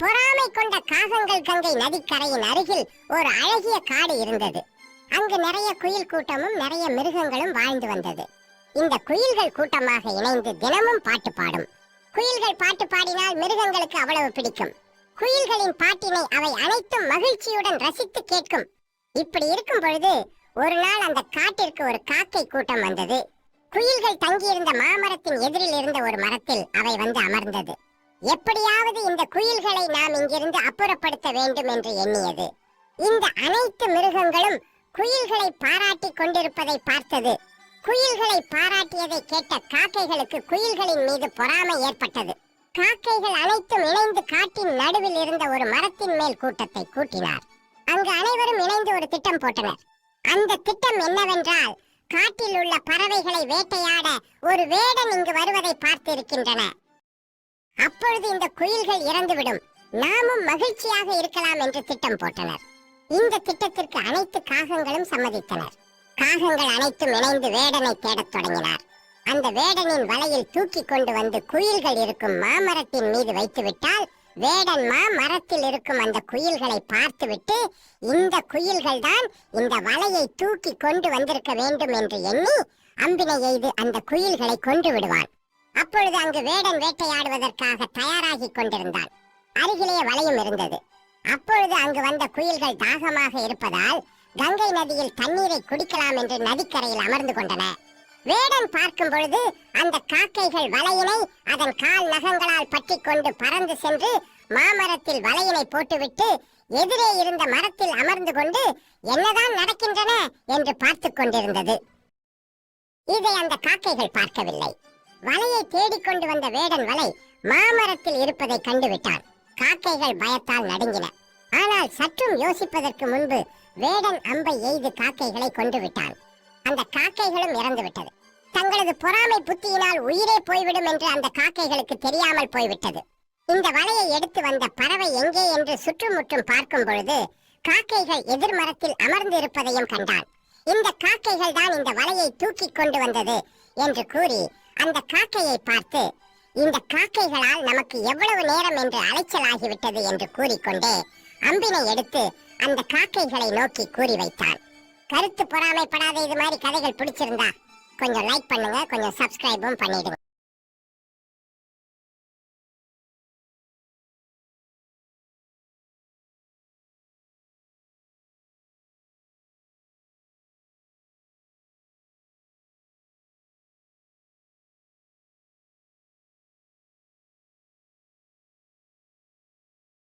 பொறாமை கொண்ட காகங்கள் கங்கை நதிக்கரையின் அருகில் ஒரு அழகிய காடு இருந்தது. அங்கு நிறைய குயில் கூட்டமும் நிறைய மிருகங்களும் வாழ்ந்து வந்தது. இந்த குயில்கள் கூட்டமாக இணைந்து தினமும் பாட்டு பாடும். குயில்கள் பாட்டு பாடினால் மிருகங்களுக்கு அவ்வளவு பிடிக்கும். குயில்களின் பாட்டினை அவை அனைத்தும் மகிழ்ச்சியுடன் ரசித்து கேட்கும். இப்படி இருக்கும் பொழுது ஒரு நாள் அந்த காட்டிற்கு ஒரு காக்கை கூட்டம் வந்தது. குயில்கள் தங்கியிருந்த மாமரத்தின் எதிரில் இருந்த ஒரு மரத்தில் அவை வந்து அமர்ந்தது. எப்படியாவது இந்த குயில்களை நாம் இங்கிருந்து அப்புறப்படுத்த வேண்டும் என்று எண்ணியது. இந்த அனைத்து மிருகங்களும் குயில்களை பாராட்டி கொண்டிருப்பதை பார்த்தது. குயில்களை பாராட்டியதை கேட்ட காக்கைகளுக்கு குயில்களின் மீது பொறாமை ஏற்பட்டது. காக்கைகள் அனைத்தும் இணைந்து காட்டின் நடுவில் இருந்த ஒரு மரத்தின் மேல் கூட்டத்தை கூட்டினார். அங்கு அனைவரும் இணைந்து ஒரு திட்டம் போட்டனர். அந்த திட்டம் என்னவென்றால் காட்டில் உள்ள பறவைகளை வேட்டையாட ஒரு வேடன் இங்கு வருவதை பார்த்திருக்கின்றன. அப்பொழுது இந்த குயில்கள் இறந்துவிடும். நாமும் மகிழ்ச்சியாக இருக்கலாம் என்று திட்டம் போட்டனர். இந்த திட்டத்திற்கு அனைத்து காகங்களும் சம்மதித்தனர். காகங்கள் அனைத்தும் இணைந்து வேடனை தேடத் தொடங்கினார். அந்த வேடனின் வலையில் தூக்கி கொண்டு வந்து குயில்கள் இருக்கும் மாமரத்தின் மீது வைத்துவிட்டால் வேடன் மா மரத்தில் இருக்கும் அந்த குயில்களை பார்த்துவிட்டு இந்த குயில்கள் தான் இந்த வலையை தூக்கி கொண்டு வந்திருக்க வேண்டும் என்று எண்ணி அம்பினை எய்து அந்த குயில்களை கொன்று விடுவான். அப்பொழுது அங்கு வேடன் வேட்டையாடுவதற்காக தயாராகி கொண்டிருந்தான். அருகிலே வலையும் இருந்தது. அப்பொழுது அங்கு வந்த குயில்கள் தாகமாக இருப்பதால் கங்கை நதியில் தண்ணீரை குடிக்கலாம் என்று நதிக்கரையில் அமர்ந்து கொண்டன. வேடன் பார்க்கும் பொழுது அந்த காக்கைகள் வலையினை அதன் கால் நகங்களால் பற்றி கொண்டு பறந்து சென்று மாமரத்தில் வலையினை போட்டுவிட்டு எதிரே இருந்த மரத்தில் அமர்ந்து கொண்டு என்னதான் நடக்கின்றன? என்று பார்த்து கொண்டிருந்தது. இதை அந்த காக்கைகள் பார்க்கவில்லை. வலையை தேடிக்கொண்டு வந்த வேடன் வலை மாமரத்தில் இருப்பதை கண்டுவிட்டான். காக்கைகள் பயத்தால் நடுங்கின. ஆனால் சற்றும் யோசிப்பதற்கு முன்பு வேடன் அம்பை எய்து காக்கைகளை கொண்டு விட்டான். அந்த காக்கைகளும் இறந்து விட்டது. தங்களது பொறாமை புத்தியினால் உயிரே போய்விடும் என்று அந்த காக்கைகளுக்கு தெரியாமல் போய்விட்டது. இந்த வலையை எடுத்து வந்த பறவை எங்கே என்று சுற்றுமுற்றும் பார்க்கும் பொழுது காக்கைகள் எதிர்மரத்தில் அமர்ந்து இருப்பதையும் கண்டான். இந்த காக்கைகள் தான் இந்த வலையை தூக்கி கொண்டு வந்தது என்று கூறி அந்த காக்கையை பார்த்து இந்த காக்கைகளால் நமக்கு எவ்வளவு நேரம் என்று அலைச்சலாகிவிட்டது என்று கூறிக்கொண்டே அம்பினை எடுத்து அந்த காக்கைகளை நோக்கி கூறி வைத்தான். கருத்து பொறாமைப்படாத இது மாதிரி கதைகள் பிடிச்சிருந்தா கொஞ்சம் லைக் பண்ணுங்க கொஞ்சம் சப்ஸ்கிரைபும் பண்ணிடுங்க.